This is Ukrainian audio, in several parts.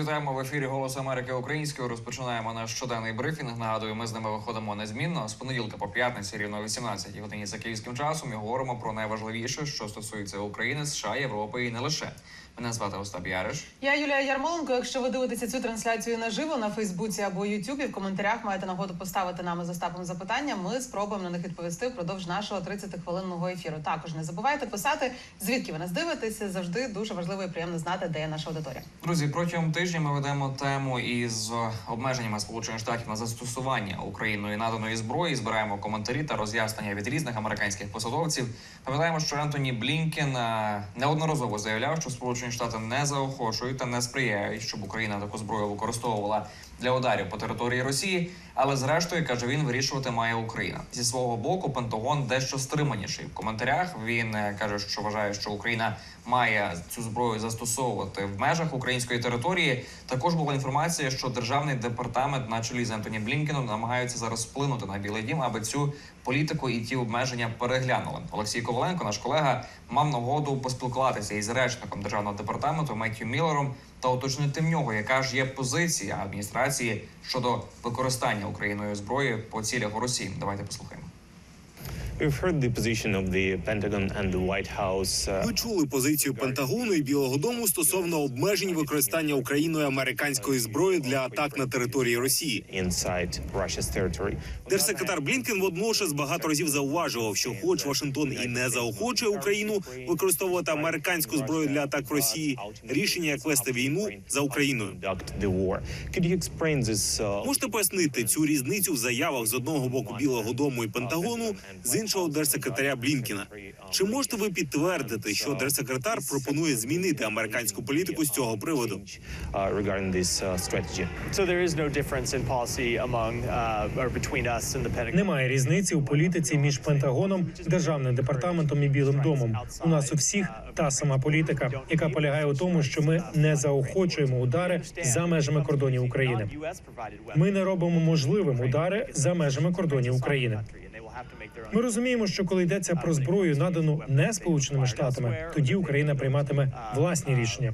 Вітаємо в ефірі Голос Америки українською. Розпочинаємо наш щоденний брифінг. Нагадую, ми з ними виходимо незмінно з понеділка по п'ятниці, рівно о 18 годині за київським часом. І говоримо про найважливіше, що стосується України, США, Європи і не лише. Мене звати Остап Яриш. Я Юлія Ярмоленко. Якщо ви дивитеся цю трансляцію наживо на Фейсбуці або Ютубі, в коментарях маєте нагоду поставити нам з Остапом запитання. Ми спробуємо на них відповісти впродовж нашого 30-хвилинного ефіру. Також не забувайте писати, звідки ви нас дивитеся. Завжди дуже важливо і приємно знати, де є наша аудиторія. Друзі, протягом тижня ми ведемо тему із обмеженнями Сполучених Штатів на застосування Україною наданої зброї. Збираємо коментарі та роз'яснення від різних американських посадовців. Пам'ятаємо, що Ентоні Блінкен е, неодноразово заявляв, що Сполучені Штати не заохочують та не сприяють, щоб Україна таку зброю використовувала для ударів по території Росії. Але зрештою каже він, вирішувати має Україна зі свого боку. Пентагон дещо стриманіший в коментарях. Він е, каже, що вважає, що Україна має цю зброю застосовувати в межах української території. Також була інформація, що державний департамент на чолі з Ентоні Блінкеном намагаються зараз вплинути на Білий Дім, аби цю політику і ті обмеження переглянули. Олексій Коваленко, наш колега, мав нагоду поспілкуватися із речником державного департаменту Меттью Міллером та уточнити в нього, яка ж є позиція адміністрації щодо використання Україною зброї по цілях Росії. Давайте послухаємо. Ми чули позицію Пентагону і Білого Дому стосовно обмежень використання Україною американської зброї для атак на території Росії. Держсекретар Блінкен водночас багато разів зауважував, що, хоч Вашингтон і не заохочує Україну використовувати американську зброю для атак в Росії, рішення як вести війну за Україною. Uh, Можете пояснити цю різницю в заявах з одного боку Білого Дому і Пентагону, з іншого держсекретаря Блінкена. Чи можете ви підтвердити, що держсекретар пропонує змінити американську політику з цього приводу? uh, uh, uh. Немає різниці у політиці між Пентагоном, державним департаментом і Білим домом. У нас у всіх та сама політика, яка полягає у тому, що ми не заохочуємо удари за межами кордонів України. Ми не робимо можливим удари за межами кордонів України. Ми розуміємо, що коли йдеться про зброю, надану не сполученими штатами, тоді Україна прийматиме власні рішення.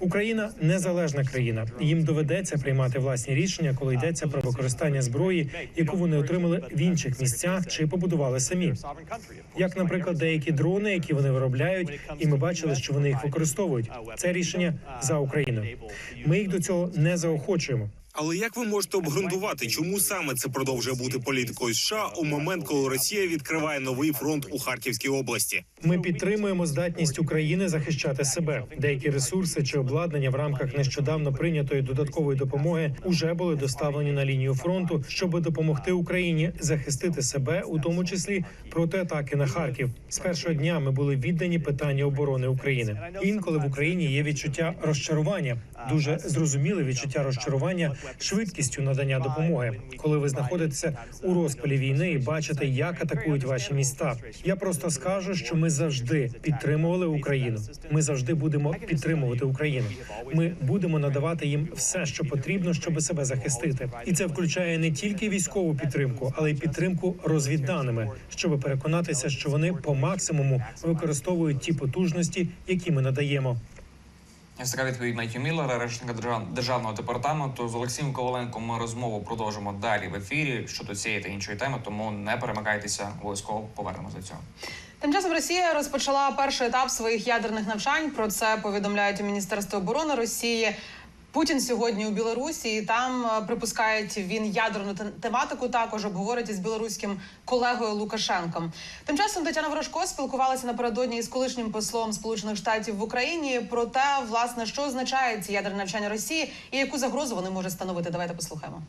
Україна незалежна країна. Їм доведеться приймати власні рішення, коли йдеться про використання зброї, яку вони отримали в інших місцях чи побудували самі. Як, наприклад, деякі дрони, які вони виробляють, і ми бачили, що вони їх використовують. Це рішення за Україною. Ми їх до цього не заохочуємо. Але як ви можете обґрунтувати, чому саме це продовжує бути політикою США у момент, коли Росія відкриває новий фронт у Харківській області? Ми підтримуємо здатність України захищати себе. Деякі ресурси чи обладнання в рамках нещодавно прийнятої додаткової допомоги уже були доставлені на лінію фронту, щоб допомогти Україні захистити себе, у тому числі проти атаки на Харків. З першого дня ми були віддані питанню оборони України. Інколи в Україні є відчуття розчарування, дуже зрозуміле відчуття розчарування швидкістю надання допомоги, коли ви знаходитеся у розпалі війни і бачите, як атакують ваші міста. Я просто скажу, що ми завжди підтримували Україну. Ми завжди будемо підтримувати Україну. Ми будемо надавати їм все, що потрібно, щоб себе захистити, і це включає не тільки військову підтримку, але й підтримку розвідданими, щоб переконатися, що вони по максимуму використовують ті потужності, які ми надаємо. Така відповідь Меттю Міллера, речника держав- державного департаменту. З Олексієм Коваленком ми розмову продовжимо далі в ефірі щодо цієї та іншої теми. Тому не перемикайтеся, обов'язково повернемося до цього. Тим часом Росія розпочала перший етап своїх ядерних навчань. Про це повідомляють у Міністерстві оборони Росії. Путін сьогодні у Білорусі і там е, припускають він ядерну тематику. Також обговорить із білоруським колегою Лукашенком. Тим часом Тетяна Ворожко спілкувалася напередодні із колишнім послом Сполучених Штатів в Україні про те, власне, що означає ці ядерні навчання Росії і яку загрозу вони можуть становити. Давайте послухаємо.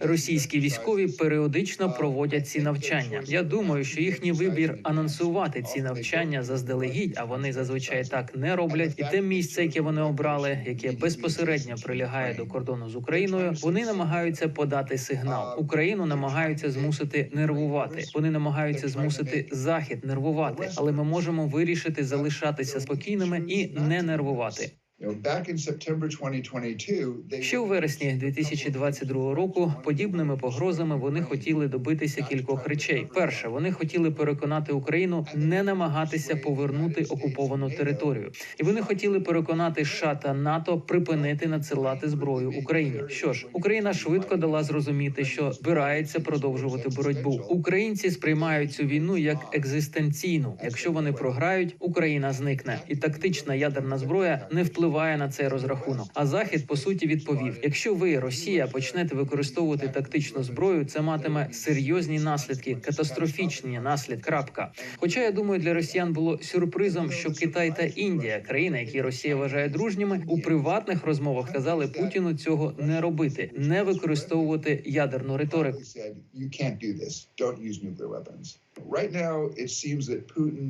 Російські військові періодично проводять ці навчання. Я думаю, що їхній вибір анонсувати ці навчання заздалегідь, а вони зазвичай так не роблять. І те місце, яке вони обрали, яке безпосередньо прилягає до кордону з Україною, вони намагаються подати сигнал. Україну намагаються змусити нервувати. Вони намагаються змусити захід нервувати, але ми можемо вирішити залишатися спокійними і не нервувати. You know, back in September 2022, they Ще у вересні 2022 року подібними погрозами вони хотіли добитися кількох речей. Перше, вони хотіли переконати Україну не намагатися повернути окуповану територію, і вони хотіли переконати США та НАТО припинити надсилати зброю Україні. Що ж, Україна швидко дала зрозуміти, що збирається продовжувати боротьбу. Українці сприймають цю війну як екзистенційну. Якщо вони програють, Україна зникне, і тактична ядерна зброя не впливає на цей розрахунок. А захід по суті відповів: якщо ви, Росія, почнете використовувати тактичну зброю, це матиме серйозні наслідки, катастрофічні наслідки. Крапка. Хоча я думаю, для росіян було сюрпризом, що Китай та Індія, країни, які Росія вважає дружніми, у приватних розмовах казали Путіну цього не робити, не використовувати ядерну риторику. Right now, it seems that Putin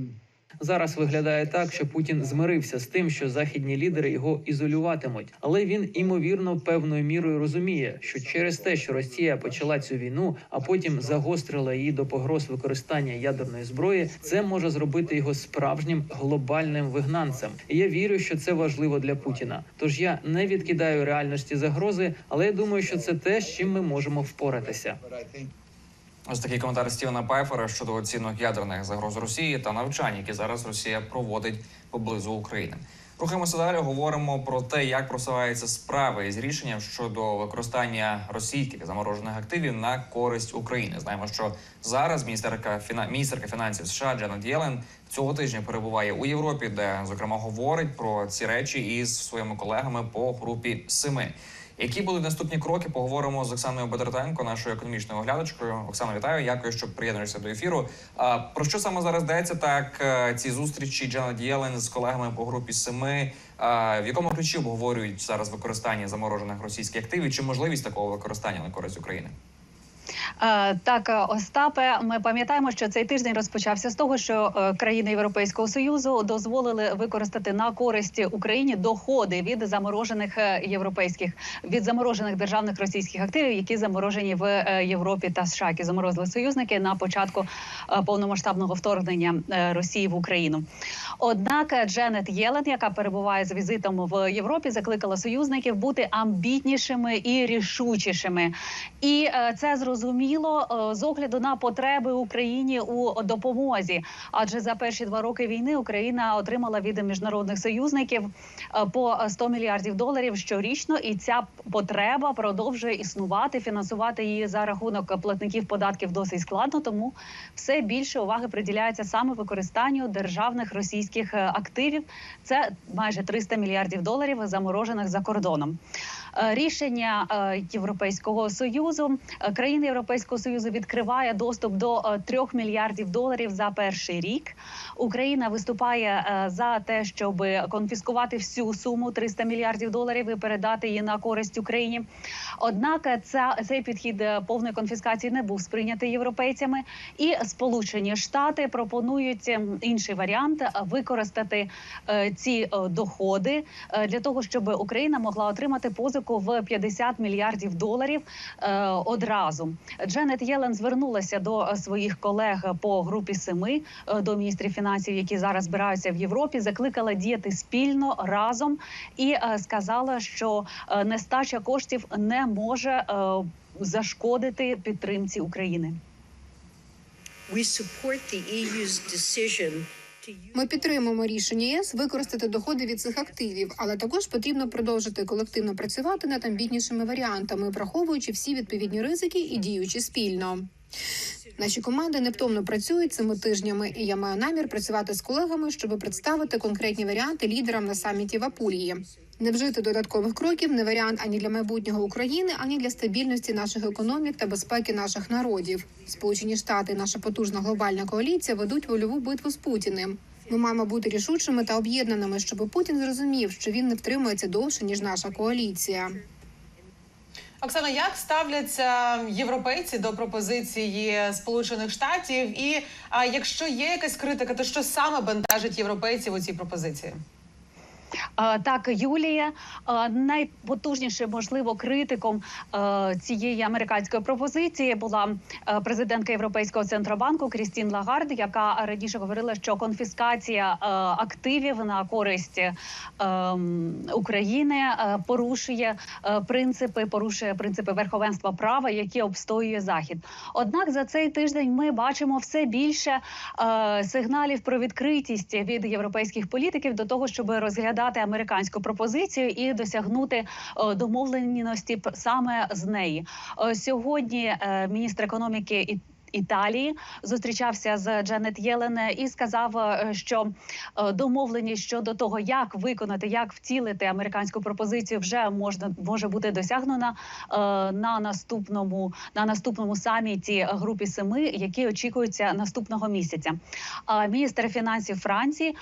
Зараз виглядає так, що Путін змирився з тим, що західні лідери його ізолюватимуть, але він імовірно певною мірою розуміє, що через те, що Росія почала цю війну, а потім загострила її до погроз використання ядерної зброї, це може зробити його справжнім глобальним вигнанцем. І я вірю, що це важливо для Путіна. Тож я не відкидаю реальності загрози, але я думаю, що це те, з чим ми можемо впоратися. Ось такий коментар Стівена Пайфера щодо оцінок ядерних загроз Росії та навчань, які зараз Росія проводить поблизу України. Рухаємося далі. Говоримо про те, як просуваються справи із рішенням щодо використання російських заморожених активів на користь України. Знаємо, що зараз міністерка фіна... міністерка фінансів США Джанет Єлен цього тижня перебуває у Європі, де зокрема говорить про ці речі із своїми колегами по групі семи. Які будуть наступні кроки? Поговоримо з Оксаною Бедратенко, нашою економічною оглядачкою. Оксано, вітаю. Дякую, що приєднуєшся до ефіру. Про що саме зараз йдеться? Так е, ці зустрічі Джана Діелен з колегами по групі семи. В якому ключі обговорюють зараз використання заморожених російських активів чи можливість такого використання на користь України? Е, Так, е, Остапе, ми пам'ятаємо, що цей тиждень розпочався з того, що е, країни Європейського союзу дозволили використати на користь Україні доходи від заморожених європейських від заморожених державних російських активів, які заморожені в Європі та США, які заморозили союзники на початку повномасштабного вторгнення Росії в Україну. Однак Дженет Єлен, яка перебуває з візитом в Європі, закликала союзників бути амбітнішими і рішучішими. І це зрозуміло е, з огляду на потреби Україні у допомозі. Адже за перші два роки війни Україна отримала від міжнародних союзників е, по 100 мільярдів доларів щорічно, і ця потреба продовжує існувати. Фінансувати її за рахунок платників податків досить складно. Тому все більше уваги приділяється саме використанню державних російських е, активів. Це майже 300 мільярдів доларів заморожених за кордоном. Е, Рішення е, Європейського союзу е, країни Європейського союзу відкриває доступ до е, 3 мільярдів доларів за перший рік. Україна виступає за те, щоб конфіскувати всю суму 300 мільярдів доларів і передати її на користь Україні. Однак ця цей підхід повної конфіскації не був сприйнятий європейцями, і Сполучені Штати пропонують інший варіант використати ці доходи для того, щоб Україна могла отримати позику в 50 мільярдів доларів е, одразу. Дженет Єлен звернулася до своїх колег по групі семи е, до міністрів фінансів, які зараз збираються в Європі. Закликала діяти спільно разом і е, сказала, що е, нестача коштів не може е, зашкодити підтримці України. We support the EU's decision Ми підтримуємо рішення ЄС використати доходи від цих активів, але також потрібно продовжити колективно працювати над амбітнішими варіантами, враховуючи всі відповідні ризики і діючи спільно. Наші команди невтомно працюють цими тижнями, і я маю намір працювати з колегами, щоб представити конкретні варіанти лідерам на саміті в Апулії. Не вжити додаткових кроків не варіант ані для майбутнього України, ані для стабільності наших економік та безпеки наших народів. Сполучені Штати, і наша потужна глобальна коаліція ведуть вольову битву з Путіним. Ми маємо бути рішучими та об'єднаними, щоб Путін зрозумів, що він не втримується довше ніж наша коаліція. Оксана, як ставляться європейці до пропозиції Сполучених Штатів? І а якщо є якась критика, то що саме бентежить європейців у цій пропозиції? Е, Так, Юлія, е, найпотужнішим, можливо, критиком е, цієї американської пропозиції була президентка Європейського центробанку Крістін Лагард, яка раніше говорила, що конфіскація активів на користь е, України порушує принципи, порушує принципи верховенства права, які обстоює захід. Однак за цей тиждень ми бачимо все більше сигналів про відкритість від європейських політиків до того, щоб розглядати американську пропозицію і досягнути е, домовленості саме з неї. Е, сьогодні е, міністр економіки і. Італії зустрічався з Джанет Єлен і сказав, е, що е, домовленість щодо того, як виконати, як втілити американську пропозицію, вже можна може бути досягнена е, на наступному на наступному саміті групі семи, який очікується наступного місяця. Міністр фінансів Франції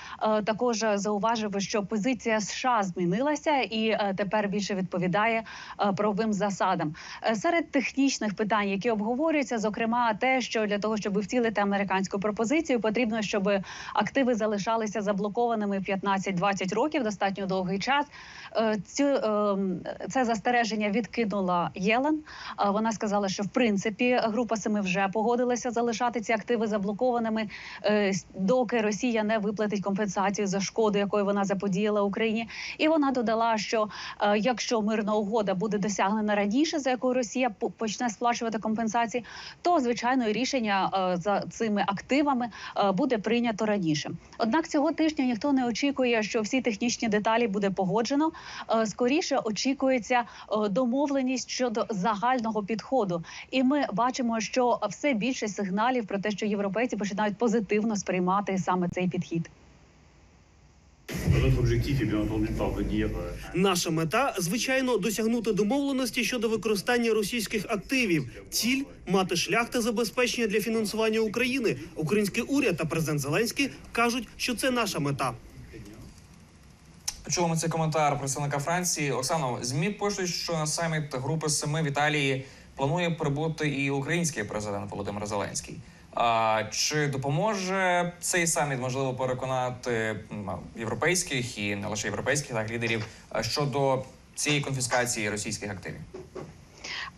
також зауважив, що позиція США змінилася і тепер більше відповідає правовим засадам. Серед технічних питань, які обговорюються, зокрема те, що для того, щоб втілити американську пропозицію, потрібно, щоб активи залишалися заблокованими 15-20 років, достатньо довгий час. Е, Цю е, це застереження відкинула Єлен. Е, Вона сказала, що в принципі група семи вже погодилася залишати ці активи заблокованими, е, доки Росія не виплатить компенсацію за шкоду, якою вона заподіяла Україні. І вона додала, що якщо мирна угода буде досягнена раніше, за якою Росія почне сплачувати компенсації, то звичайно і рішення е, за цими активами е, буде прийнято раніше. Однак цього тижня ніхто не очікує, що всі технічні деталі буде погоджено. Е, Скоріше очікується домовленість щодо загального підходу, і ми бачимо, що все більше сигналів про те, що європейці починають позитивно сприймати саме цей підхід. Наша мета, звичайно, досягнути домовленості щодо використання російських активів. Ціль мати шлях та забезпечення для фінансування України. Український уряд та президент Зеленський кажуть, що це наша мета. Чуємо цей коментар представника Франції. Оксано, змі пишуть, що на саміт групи семи в Італії планує прибути і український президент Володимир Зеленський. А чи допоможе цей саміт можливо переконати європейських і не лише європейських так лідерів щодо цієї конфіскації російських активів?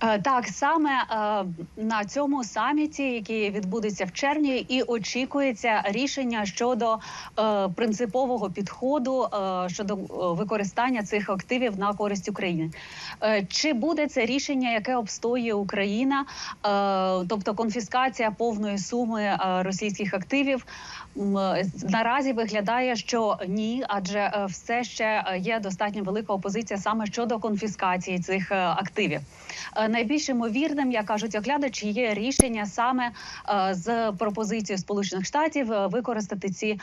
Е, Так, саме е, на цьому саміті, який відбудеться в червні, і очікується рішення щодо е, принципового підходу щодо використання цих активів на користь України. Чи буде це рішення, яке обстоює Україна, тобто конфіскація повної суми російських активів? Наразі виглядає, що ні, адже е, все ще е, є достатньо велика опозиція саме щодо конфіскації цих е, активів. Найбільш ймовірним, як кажуть оглядачі, є рішення саме з пропозицією Сполучених Штатів використати ці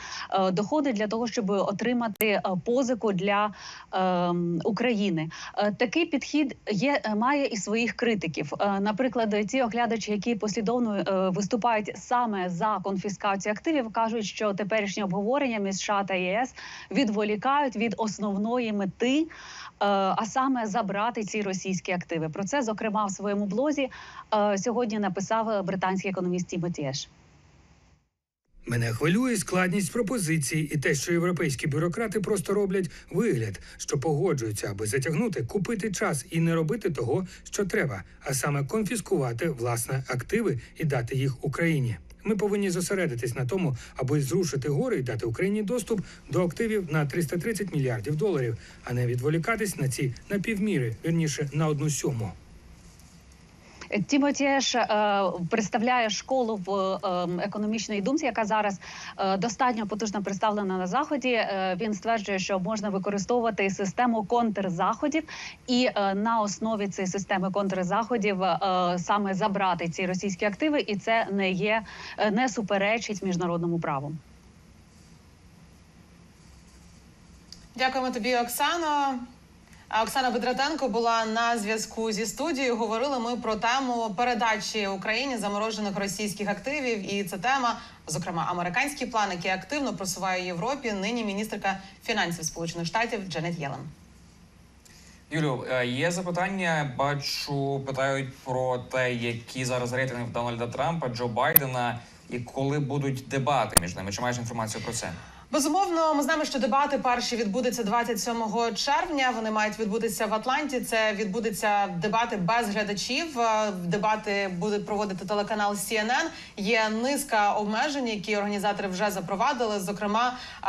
доходи для того, щоб отримати позику для е, України. Такий підхід є має і своїх критиків. Наприклад, ті оглядачі, які послідовно виступають саме за конфіскацію активів, кажуть, що теперішнє обговорення між США та ЄС відволікають від основної мети, е, а саме забрати ці російські активи. Про це зокрема в своєму блозі е, сьогодні написав британський економіст Тімоті Еш. Мене хвилює складність пропозицій і те, що європейські бюрократи просто роблять вигляд, що погоджуються, аби затягнути, купити час і не робити того, що треба, а саме конфіскувати власне активи і дати їх Україні. Ми повинні зосередитись на тому, аби зрушити гори і дати Україні доступ до активів на 330 мільярдів доларів, а не відволікатись на ці напівміри, вірніше на одну сьому. Тімоті Еш е, представляє школу в е, економічної думці, яка зараз е, достатньо потужно представлена на заході. Е, він стверджує, що можна використовувати систему контрзаходів, і на основі цієї системи контрзаходів саме забрати ці російські активи, і це не є не суперечить міжнародному праву. Дякуємо тобі, Оксано. Оксана Бедратенко була на зв'язку зі студією. Говорили ми про тему передачі Україні заморожених російських активів. І це тема, зокрема, американський план, який активно просуває Європі. Нині міністерка фінансів Сполучених Штатів Дженет Єлен. Юлю, е, є запитання. Бачу, питають про те, які зараз рейтинги Дональда Трампа, Джо Байдена, і коли будуть дебати між ними. Чи маєш інформацію про це? Безумовно, ми знаємо, що дебати перші відбудуться 27 червня. Вони мають відбутися в Атланті. Це відбудеться дебати без глядачів. Е, Дебати буде проводити телеканал CNN. Є низка обмежень, які організатори вже запровадили. Зокрема, е,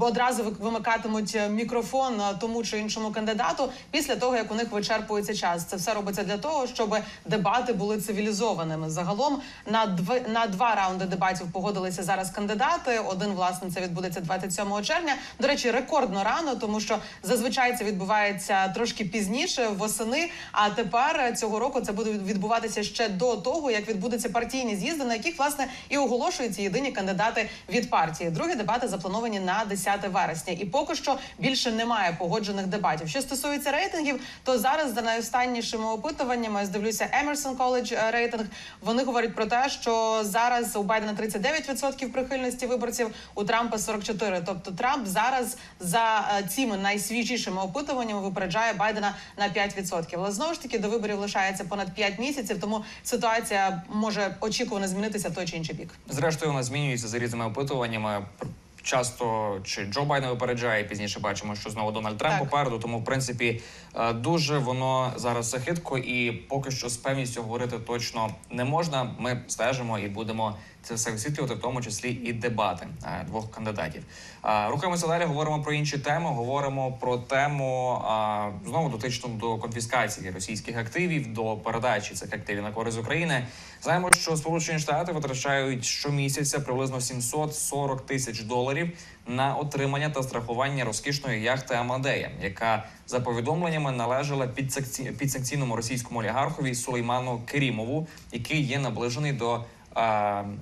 одразу вимикатимуть мікрофон тому чи іншому кандидату після того, як у них вичерпується час. Це все робиться для того, щоб дебати були цивілізованими. Загалом на дв... на два раунди дебатів погодилися зараз кандидати. Один власне це відбудеться 27 червня. До речі, рекордно рано, тому що зазвичай це відбувається трошки пізніше, восени. А тепер цього року це буде відбуватися ще до того, як відбудуться партійні з'їзди, на яких власне і оголошуються єдині кандидати від партії. Другі дебати заплановані на 10 вересня, і поки що більше немає погоджених дебатів. Що стосується рейтингів, то зараз за найостаннішими опитуваннями я дивлюся Emerson College е, рейтинг. Вони говорять про те, що зараз у Байдена 39% прихильності виборців, у Трампа 44%. Тобто Трамп зараз за е, цими найсвіжішими опитуваннями випереджає Байдена на 5%. Але знову ж таки до виборів лишається понад 5 місяців, тому ситуація може очікувано змінитися в той чи інший бік. Зрештою, вона змінюється за різними опитуваннями. Часто чи Джо Байден випереджає, пізніше бачимо, що знову Дональд Трамп Так. попереду. Тому, в принципі, е, дуже воно зараз все хитко, і поки що з певністю говорити точно не можна. Ми стежимо і будемо це все висвітлювати, в тому числі і дебати е, двох кандидатів. Е, Рухаємося далі. Говоримо про інші теми. Говоримо про тему е, знову дотичну до конфіскації російських активів, до передачі цих активів на користь України. Знаємо, що Сполучені Штати витрачають щомісяця приблизно 740 тисяч доларів на отримання та страхування розкішної яхти Амадея, яка за повідомленнями належала підсанкці... підсанкційному російському олігархові Сулейману Керімову, який є наближений до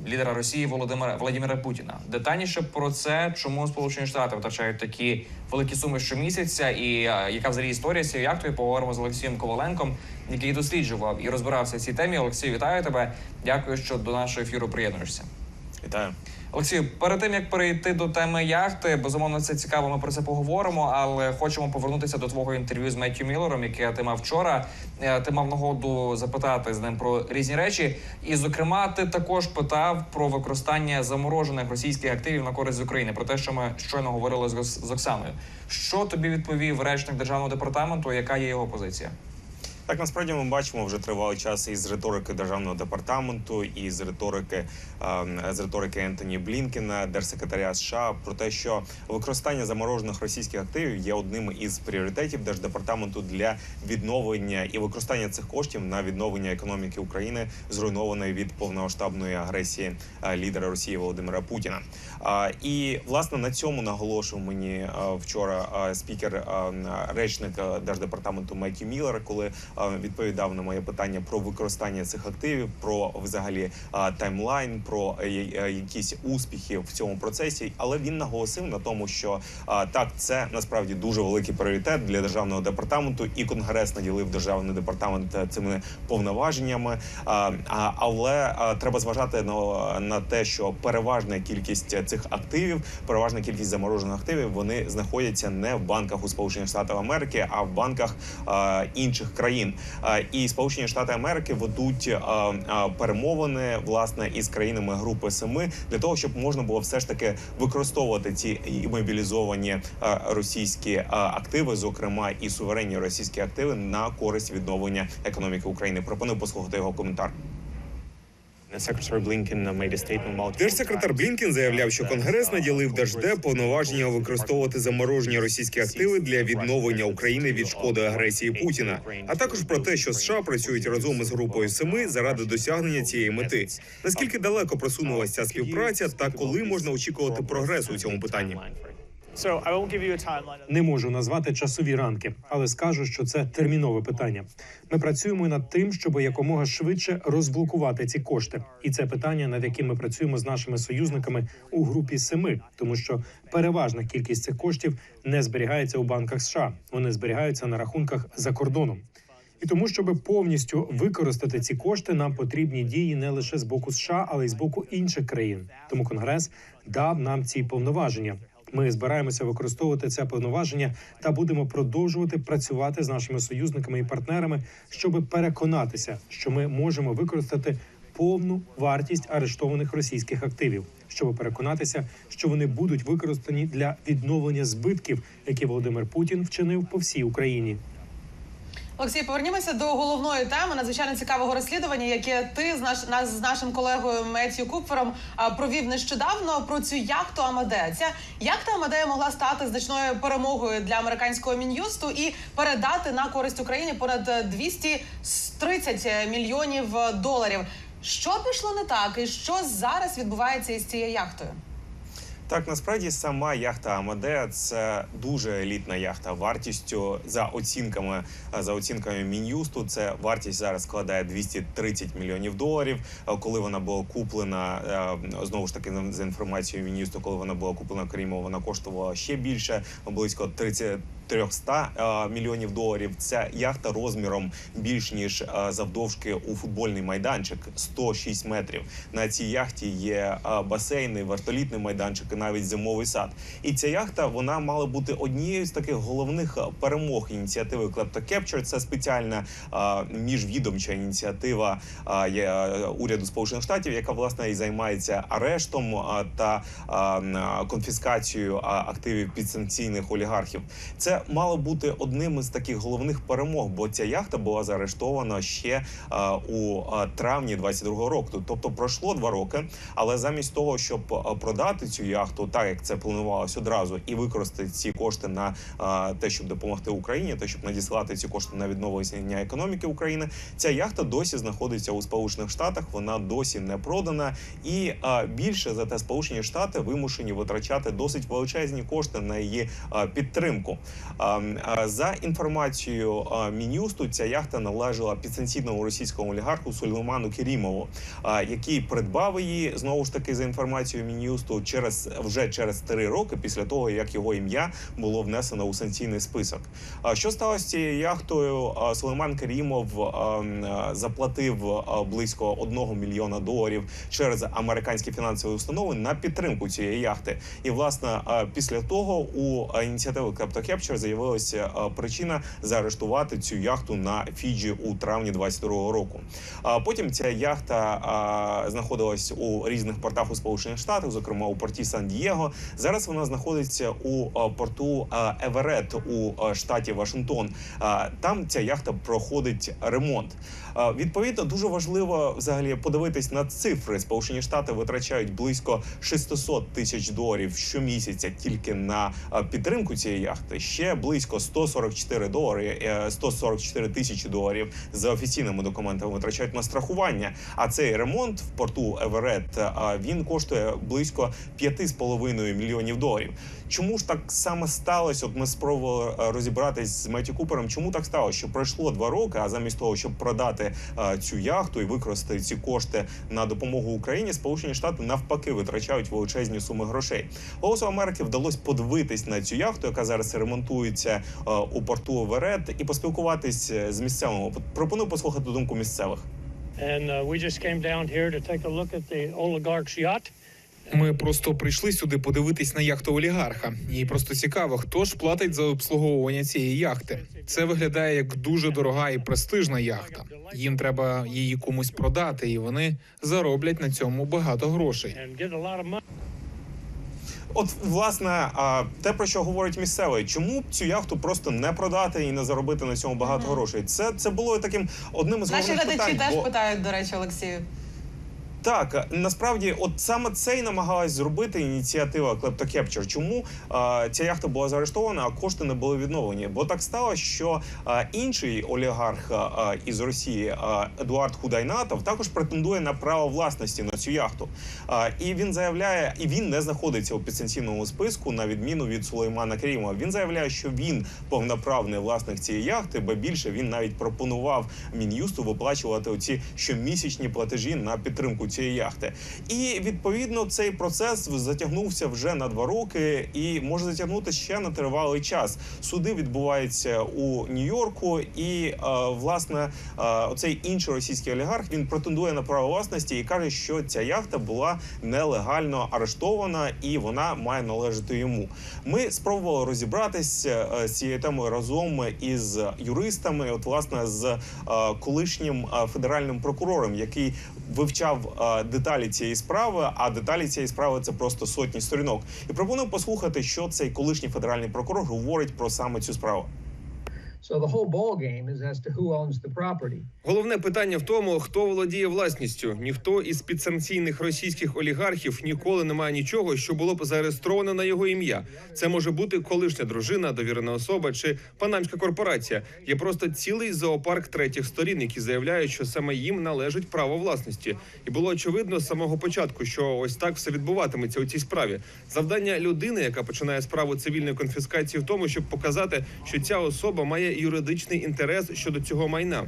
лідера Росії Володимира Владимира Путіна. Детальніше про це, чому Сполучені Штати втрачають такі великі суми щомісяця, і яка взагалі історія цієї цією поговоримо з Олексієм Коваленком, який досліджував і розбирався в цій темі. Олексій, вітаю тебе. Дякую, що до нашого ефіру приєднуєшся. Вітаю. Олексію, перед тим як перейти до теми яхти, безумовно, це цікаво. Ми про це поговоримо, але хочемо повернутися до твого інтерв'ю з Меттю Міллером, яке ти мав вчора. Е, Ти мав нагоду запитати з ним про різні речі. І, зокрема, ти також питав про використання заморожених російських активів на користь України, про те, що ми щойно говорили з Оксаною. Що тобі відповів речник державного департаменту? Яка є його позиція? Так, насправді ми бачимо вже тривалий час із риторики державного департаменту, і з риторики ем, з риторики Ентоні Блінкена, держсекретаря США, про те, що використання заморожених російських активів є одним із пріоритетів держдепартаменту для відновлення і використання цих коштів на відновлення економіки України, зруйнованої від повномасштабної агресії е, лідера Росії Володимира Путіна. І власне на цьому наголошував мені е, вчора е, спікер е, речник держдепартаменту Меттью Міллер, коли відповідав на моє питання про використання цих активів, про взагалі таймлайн, про якісь успіхи в цьому процесі. Але він наголосив на тому, що так це насправді дуже великий пріоритет для державного департаменту, і конгрес наділив державний департамент цими повноваженнями. Але треба зважати на те, що переважна кількість цих активів, переважна кількість заморожених активів, вони знаходяться не в банках у Сполучених Штатів Америки, а в банках е, інших країн. Е, і Сполучені Штати Америки ведуть е, е, перемовини власне із країнами Групи Семи для того, щоб можна було все ж таки використовувати ці імобілізовані е, російські е, активи, зокрема і суверенні російські активи, на користь відновлення економіки України. Пропоную послухати його коментар. Держсекретар Блінкен заявляв, що Конгрес наділив Держдеп повноваження використовувати заморожені російські активи для відновлення України від шкоди агресії Путіна, а також про те, що США працюють разом із групою семи заради досягнення цієї мети. Наскільки далеко просунулася ця співпраця, та коли можна очікувати прогресу у цьому питанні? Не можу назвати часові рамки, але скажу, що це термінове питання. Ми працюємо над тим, щоб якомога швидше розблокувати ці кошти, і це питання, над яким ми працюємо з нашими союзниками у групі семи, тому що переважна кількість цих коштів не зберігається у банках США. Вони зберігаються на рахунках за кордоном. І тому, щоб повністю використати ці кошти, нам потрібні дії не лише з боку США, але й з боку інших країн. Тому Конгрес дав нам ці повноваження. Ми збираємося використовувати це повноваження та будемо продовжувати працювати з нашими союзниками і партнерами, щоб переконатися, що ми можемо використати повну вартість арештованих російських активів, щоб переконатися, що вони будуть використані для відновлення збитків, які Володимир Путін вчинив по всій Україні. Олексій, повернімося до головної теми надзвичайно цікавого розслідування, яке ти з наш нас з нашим колегою Меттью Купфером провів нещодавно про цю яхту Амаде. Ця яхта Амадея могла стати значною перемогою для американського мін'юсту і передати на користь Україні понад е, 230 мільйонів доларів. Що пішло не так, і що зараз відбувається із цією яхтою? Так, насправді сама яхта Амадея це дуже елітна яхта. Вартістю за оцінками за оцінками мін'юсту. Це вартість зараз складає 230 мільйонів доларів. Е, Коли вона була куплена е, знову ж таки за інформацією мін'юсту, коли вона була куплена крім вона коштувала ще більше близько 30 300 е, мільйонів доларів. Ця яхта розміром більш ніж е, завдовжки у футбольний майданчик 106 метрів. На цій яхті є е, басейни, вертолітний майданчик і навіть зимовий сад. І ця яхта вона мала бути однією з таких головних перемог ініціативи Capture. Це спеціальна міжвідомча ініціатива уряду Сполучених Штатів, яка власне і займається арештом та конфіскацією активів підсанкційних олігархів. Це мало бути одним із таких головних перемог, бо ця яхта була заарештована ще е, у е, травні 22-го року. Тобто пройшло два роки. Але замість того, щоб е, продати цю яхту, так як це планувалось одразу, і використати ці кошти на е, те, щоб допомогти Україні, те, щоб надіслати ці кошти на відновлення економіки України, ця яхта досі знаходиться у Сполучених Штатах. Вона досі не продана, і е, більше за те, Сполучені Штати вимушені витрачати досить величезні кошти на її е, підтримку. За інформацією Мін'юсту, ця яхта належала підсанкційному російському олігарху Сулейману Керімову, який придбав її знову ж таки за інформацією Мін'юсту через вже через три роки після того, як його ім'я було внесено у санкційний список. Що сталося з цією яхтою? Сулейман Керімов заплатив близько одного мільйона доларів через американські фінансові установи на підтримку цієї яхти. І власне після того у ініціативи Klepto Capture з'явилася причина заарештувати цю яхту на Фіджі у травні 22-го року. Потім ця яхта знаходилась у різних портах у Сполучених Штатах, зокрема у порті Сан-Дієго. Зараз вона знаходиться у порту Еверет у штаті Вашингтон. Там ця яхта проходить ремонт. Відповідно, дуже важливо взагалі подивитись на цифри. Сполучені Штати витрачають близько 600 тисяч доларів щомісяця тільки на підтримку цієї яхти. Ще близько 144 долари, е, 144 тисячі доларів за офіційними документами витрачають на страхування. А цей ремонт в порту Еверет він коштує близько 5,5 мільйонів доларів. Чому ж так саме сталося? От ми спробували е, розібратись з Меті Купером. Чому так сталося? Що пройшло два роки, а замість того, щоб продати е, цю яхту і використати ці кошти на допомогу Україні, Сполучені Штати навпаки витрачають величезні суми грошей. Голосу Америки вдалося подивитись на цю яхту, яка зараз ремонтується е, у порту Верет, і поспілкуватись е, з місцевими. Пропоную послухати думку місцевих. Uh. Ми просто прийшли сюди подивитись на яхту олігарха. І просто цікаво, хто ж платить за обслуговування цієї яхти. Це виглядає як дуже дорога і престижна яхта. Їм треба її комусь продати, і вони зароблять на цьому багато грошей. От власне, те про що говорить місцевий, чому б цю яхту просто не продати і не заробити на цьому багато грошей? Це це було таким одним з Наші глядачі теж бо- питають, до речі, Олексію. Так, насправді, от саме це і намагалась зробити ініціатива Capture. Чому а, ця яхта була заарештована, а кошти не були відновлені? Бо так стало, що а, інший олігарх а, із Росії а, Едуард Худайнатов також претендує на право власності на цю яхту. А, і він заявляє, і він не знаходиться у підсанкційному списку, на відміну від Сулеймана Керімова. Він заявляє, що він повноправний власник цієї яхти, бо більше він навіть пропонував мін'юсту виплачувати оці щомісячні платежі на підтримку цієї яхти. І відповідно цей процес затягнувся вже на два роки і може затягнути ще на тривалий час. Суди відбуваються у Нью-Йорку, і е, власне е, оцей інший російський олігарх він претендує на право власності і каже, що ця яхта була нелегально арештована і вона має належати йому. Ми спробували розібратися е, з цією темою разом із юристами, от власне з колишнім федеральним прокурором, який вивчав е, деталі цієї справи. А деталі цієї справи це просто сотні сторінок. І пропоную послухати, що цей колишній федеральний прокурор говорить про саме цю справу. Головне питання в тому, хто володіє власністю. Ніхто із підсанкційних російських олігархів ніколи не має нічого, що було б зареєстровано на його ім'я. Це може бути колишня дружина, довірена особа чи панамська корпорація. Є просто цілий зоопарк третіх сторін, які заявляють, що саме їм належить право власності. І було очевидно з самого початку, що ось так все відбуватиметься у цій справі. Завдання людини, яка починає справу цивільної конфіскації, в тому, щоб показати, що ця особа має юридичний інтерес щодо цього майна.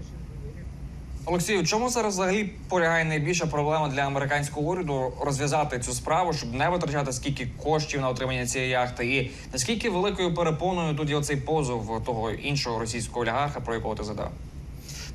Олексію, чому зараз взагалі полягає найбільша проблема для американського уряду розв'язати цю справу, щоб не витрачати скільки коштів на отримання цієї яхти, і наскільки великою перепоною тут є оцей позов того іншого російського олігарха, про якого ти задав?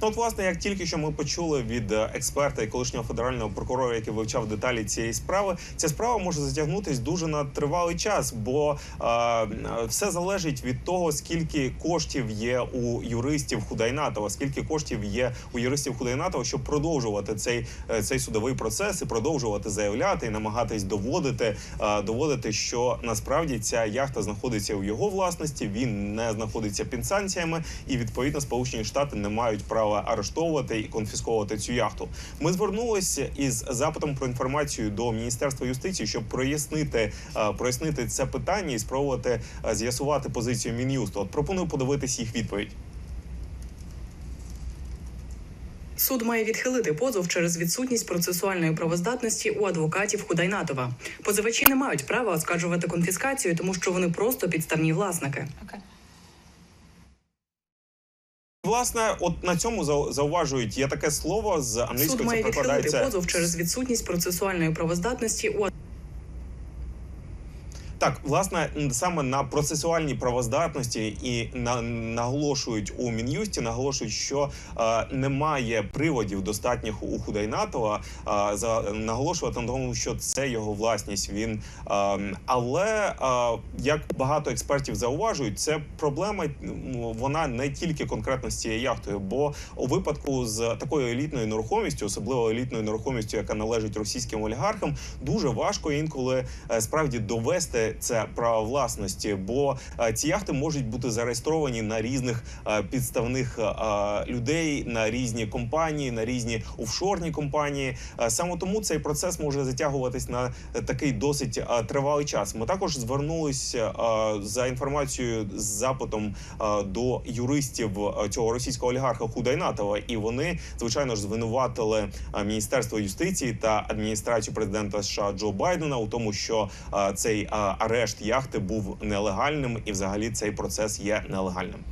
Ну, от, власне, як тільки що ми почули від е, експерта і колишнього федерального прокурора, який вивчав деталі цієї справи, ця справа може затягнутись дуже на тривалий час, бо е, все залежить від того, скільки коштів є у юристів Худайнатова, скільки коштів є у юристів Худайнатова, щоб продовжувати цей, е, цей судовий процес і продовжувати заявляти і намагатись доводити, е, доводити, що насправді ця яхта знаходиться у його власності. Він не знаходиться під санкціями, і відповідно Сполучені Штати не мають права арештовувати і конфісковувати цю яхту. Ми звернулися із запитом про інформацію до Міністерства юстиції, щоб прояснити, е, прояснити це питання і спробувати е, з'ясувати позицію Мін'юсту. От пропоную подивитись їх відповідь. Суд має відхилити позов через відсутність процесуальної правоздатності у адвокатів Худайнатова. Позивачі не мають права оскаржувати конфіскацію, тому що вони просто підставні власники. Власне, от на цьому зауважують є таке слово з Суд має відхилити позов через відсутність процесуальної правоздатності у Так, власне, саме на процесуальній правоздатності і на наголошують у мін'юсті, наголошують, що е, немає приводів достатніх у Худайнатова е, за наголошувати на тому, що це його власність. Він е, але е, як багато експертів зауважують, це проблема вона не тільки конкретно з цією яхтою, бо у випадку з такою елітною нерухомістю, особливо елітною нерухомістю, яка належить російським олігархам, дуже важко інколи е, справді довести це право власності, бо е, ці яхти можуть бути зареєстровані на різних е, підставних е, людей, на різні компанії, на різні офшорні компанії. Саме тому цей процес може затягуватись на такий досить тривалий час. Ми також звернулися за інформацією з запитом до юристів цього російського олігарха Худайнатова, і вони звичайно ж звинуватили Міністерство юстиції та адміністрацію президента США Джо Байдена у тому, що цей арешт яхти був нелегальним, і взагалі цей процес є нелегальним.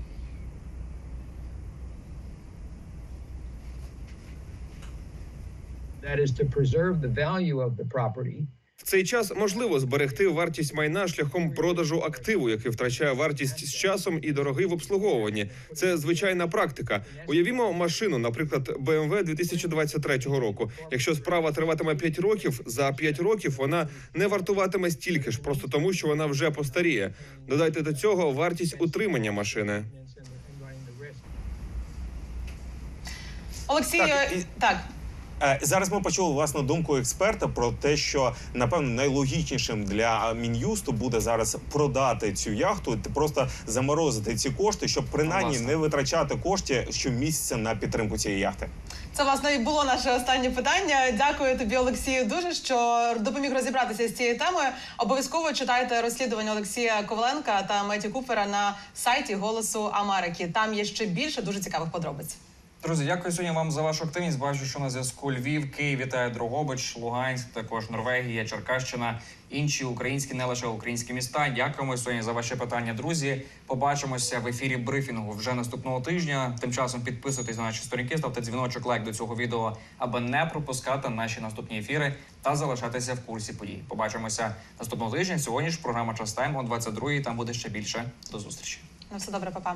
That is to preserve the value of the property. Цей час можливо зберегти вартість майна шляхом продажу активу, який втрачає вартість з часом і дорогий в обслуговуванні. Це звичайна практика. Уявімо машину, наприклад, BMW 2023 року. Якщо справа триватиме 5 років, за 5 років вона не вартуватиме стільки ж, просто тому, що вона вже постаріє. Додайте до цього вартість утримання машини. Олексій, Так, і- так. Е, Зараз ми почули власну думку експерта про те, що напевно найлогічнішим для мін'юсту буде зараз продати цю яхту, просто заморозити ці кошти, щоб принаймні не витрачати кошти щомісяця на підтримку цієї яхти. Це власне і було наше останнє питання. Дякую тобі, Олексію, дуже що допоміг розібратися з цією темою. Обов'язково читайте розслідування Олексія Коваленка та Меті Купера на сайті Голосу Америки. Там є ще більше дуже цікавих подробиць. Друзі, дякую сьогодні вам за вашу активність. Бачу, що на зв'язку Львів, Київ, вітає Дрогобич, Луганськ, також Норвегія, Черкащина, інші українські, не лише українські міста. Дякуємо сьогодні за ваші питання, друзі. Побачимося в ефірі брифінгу вже наступного тижня. Тим часом підписуйтесь на наші сторінки, ставте дзвіночок, лайк до цього відео, аби не пропускати наші наступні ефіри та залишатися в курсі подій. Побачимося наступного тижня. Сьогодні ж програма Час Тайм о 22-й. Там буде ще більше. До зустрічі. На все добре, папа.